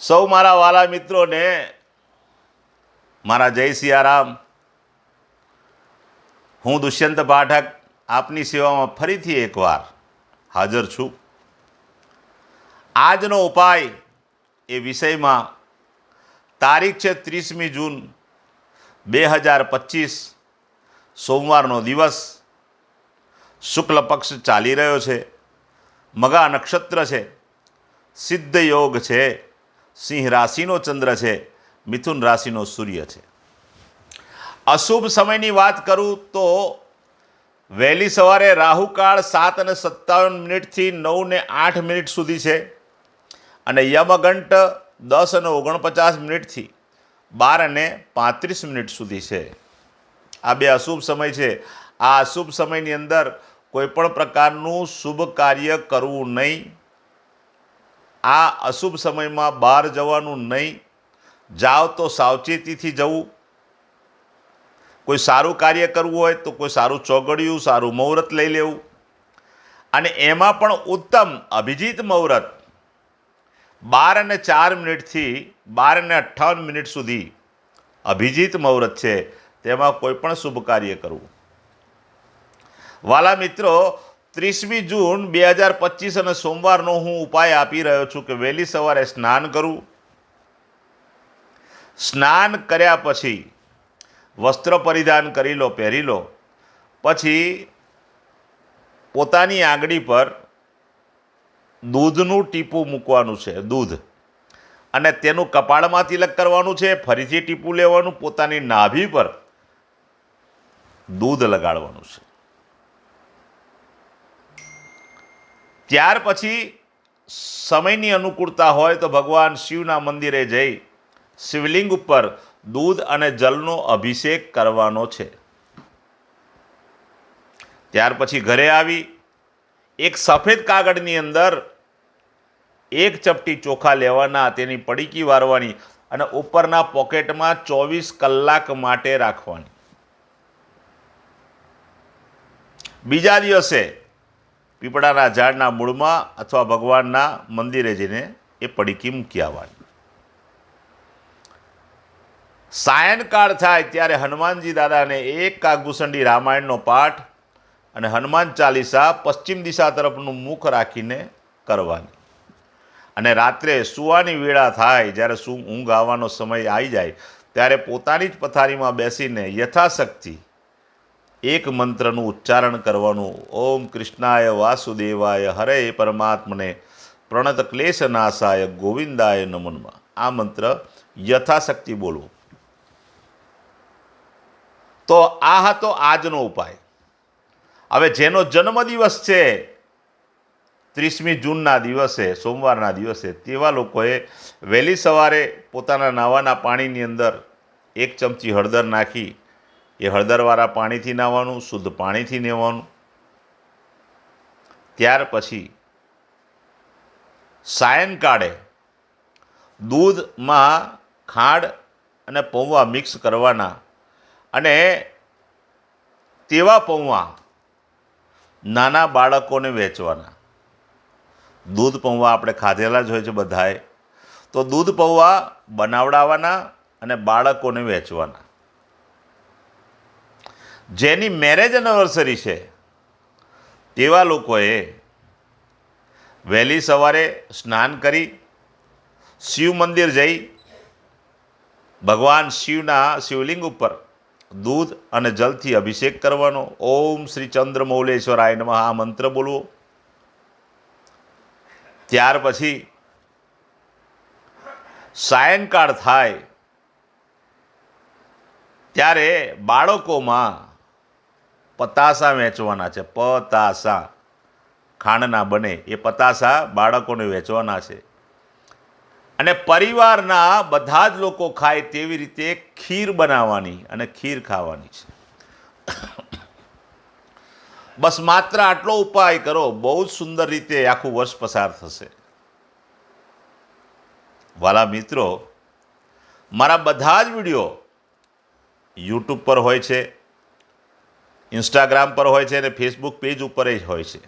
સૌ મારા વાલા મિત્રોને, મારા જય સિયારામ. હું દુષ્યંત પાઠક આપની સેવામાં ફરીથી એકવાર હાજર છું. આજનો ઉપાય એ વિષયમાં તારીખ છે ત્રીસમી જૂન બે હજાર પચીસ, સોમવારનો દિવસ. શુક્લ પક્ષ ચાલી રહ્યો છે, મગા નક્ષત્ર છે, સિદ્ધ યોગ છે. સિંહ રાશિનો ચંદ્ર છે, મિથુન રાશિનો સૂર્ય છે. અશુભ સમયની વાત કરું તો વહેલી સવારે રાહુકાળ સાત અને સત્તાવન મિનિટથી નવ ને આઠ મિનિટ સુધી છે અને યમઘંટ દસ અને ઓગણપચાસ મિનિટથી બાર અને પાંત્રીસ મિનિટ સુધી છે. આ બે અશુભ સમય છે. આ અશુભ સમયની અંદર કોઈપણ પ્રકારનું શુભ કાર્ય કરવું નહીં. આ અશુભ સમયમાં બહાર જવાનું નહીં. જાઓ તો સાવચેતીથી જવું. કોઈ સારું કાર્ય કરવું હોય તો કોઈ સારું ચોગડિયું, સારું મુહૂર્ત લઈ લેવું. અને એમાં પણ ઉત્તમ અભિજીત મુહૂર્ત. બાર અને ચાર મિનિટથી બાર અને અઠ્ઠાવન મિનિટ સુધી અભિજીત મુહૂર્ત છે. તેમાં કોઈ પણ શુભ કાર્ય કરવું. વાલા મિત્રો ત્રીસમી જૂન બે હજાર પચીસ અને સોમવારનો હું ઉપાય આપી રહ્યો છું કે વહેલી સવારે સ્નાન કરવું સ્નાન કર્યા પછી વસ્ત્ર પરિધાન કરી લો, પહેરી લો. પછી પોતાની આંગળી પર દૂધનું ટીપું મૂકવાનું છે, દૂધ. અને તેનું કપાળમાં તિલક કરવાનું છે, ફરીથી ટીપું લેવાનું, પોતાની નાભી પર દૂધ લગાડવાનું છે. ત્યાર પછી સમયની અનુકૂળતા હોય તો ભગવાન શિવના મંદિરે જઈ શિવલિંગ ઉપર દૂધ અને જલનો અભિષેક કરવાનો છે. ત્યાર પછી ઘરે આવી, એક સફેદ કાગળની અંદર એક ચપટી ચોખા લેવાના, તેની પડીકી વારવાની અને ઉપરના પોકેટમાં ચોવીસ કલાક માટે રાખવાની. બીજા દિવસે પીપળાના ઝાડના મૂળમાં અથવા ભગવાનના મંદિરે જઈને એ પડીકી મૂકી આવવાની. સાયનકાળ થાય ત્યારે હનુમાનજી દાદાને એક કાગુસંડી રામાયણનો પાઠ અને હનુમાન ચાલીસા પશ્ચિમ દિશા તરફનું મુખ રાખીને કરવાની. અને રાત્રે સુવાની વેળા થાય જ્યારે શું ઊંઘ આવવાનો સમય આવી જાય, ત્યારે પોતાની જ પથારીમાં બેસીને યથાશક્તિ એક મંત્રનું ઉચ્ચારણ કરવાનું. ઓમ કૃષ્ણાય વાસુદેવાય, હરે પરમાત્મને. પ્રણત ક્લેશ નાશાય, ગોવિંદાય નમનમાં. આ મંત્ર યથાશક્તિ બોલવો. તો આ હતો આજનો ઉપાય. હવે જેનો જન્મદિવસ છે, ત્રીસમી જૂનના દિવસે, સોમવારના દિવસે, તેવા લોકોએ વહેલી સવારે પોતાના નાવાના પાણીની અંદર એક ચમચી હળદર નાખી એ હળદરવાળા પાણીથી નાહવાનું શુદ્ધ પાણીથી નાહવાનું ત્યાર પછી સાયંકાળે દૂધમાં ખાંડ અને પૌવા મિક્સ કરવાના અને તેવા પૌવા નાના બાળકોને વેચવાના. દૂધ પૌવા આપણે ખાધેલા જ હોય છે બધાએ. તો દૂધ પૌવા બનાવડાવવાના અને બાળકોને વેચવાના. જેની મેરેજ એનિવર્સરી છે, તેવા લોકોએ વહેલી સવારે સ્નાન કરી, શિવ મંદિર જઈ, ભગવાન શિવના શિવલિંગ ઉપર દૂધ અને જલથી અભિષેક કરવાનો, ઓમ શ્રી ચંદ્રમૌલેશ્વરાય નમઃ આ મંત્ર બોલવો. ત્યાર પછી સાયંકાળ થાય, ત્યારે બાળકોમાં પતાસા વેચવાના છે, પતાસા. ખાંડના બને, એ પતાસા બાળકોને વેચવાના છે. અને પરિવારના બધા જ લોકો ખાય તેવી રીતે ખીર બનાવવાની અને ખીર ખાવાની છે. બસ માત્ર આટલો ઉપાય કરો, બહુ જ સુંદર રીતે આખું વર્ષ પસાર થશે. વાલા મિત્રો, મારા બધા જ વીડિયો યુટ્યુબ પર હોય છે ઇન્સ્ટાગ્રામ પર હોય છે અને ફેસબુક પેજ ઉપર જ હોય છે.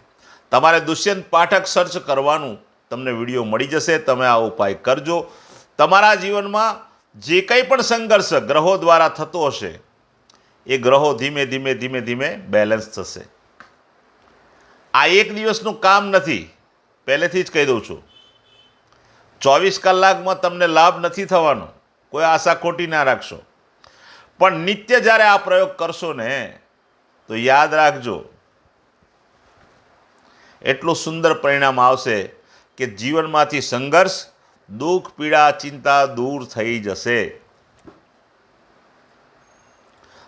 તમારે દુષ્યંત પાઠક સર્ચ કરવાનું તમને વીડિયો મળી જશે, તમે આ ઉપાય કરજો. તમારા જીવનમાં જે કંઈ પણ સંઘર્ષ ગ્રહો દ્વારા થતો હશે, એ ગ્રહો ધીમે ધીમે ધીમે ધીમે બેલેન્સ થશે. આ એક દિવસનું કામ નથી, પહેલેથી જ કહી દઉં છું. ચોવીસ કલાકમાં તમને લાભ નથી થવાનો, કોઈ આશા ખોટી ના રાખશો. પણ નિત્ય જ્યારે આ પ્રયોગ કરશો ને તો યાદ રાખજો, એટલું સુંદર પરિણામ આવશે કે જીવનમાંથી સંઘર્ષ, દુઃખ, પીડા, ચિંતા દૂર થઈ જશે.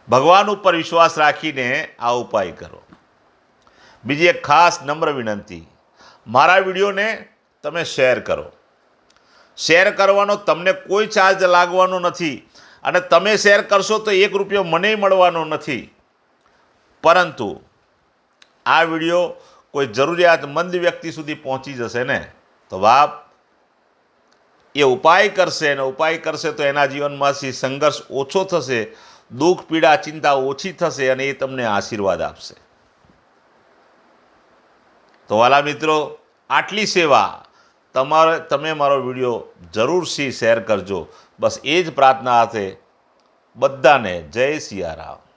ભગવાન ઉપર વિશ્વાસ રાખીને આ ઉપાય કરો. બીજી એક ખાસ નમ્ર વિનંતી, મારા વિડીયોને તમે શેર કરો. શેર કરવાનો તમને કોઈ ચાર્જ લાગવાનો નથી અને તમે શેર કરશો તો એક રૂપિયો મને મળવાનો નથી. પરંતુ આ વીડિયો કોઈ જરૂરિયાતમંદ વ્યક્તિ સુધી પહોંચી જશે ને, તો બાપ, એ ઉપાય કરશે અને ઉપાય કરશે તો એના જીવનમાંથી સંઘર્ષ ઓછો થશે, દુઃખ, પીડા, ચિંતા ઓછી થશે અને એ તમને આશીર્વાદ આપશે. તો વાલા મિત્રો, આટલી સેવા તમારે, તમે મારો વીડિયો જરૂરથી શેર કરજો. બસ એ જ પ્રાર્થના સાથે બધાને જય સિયારામ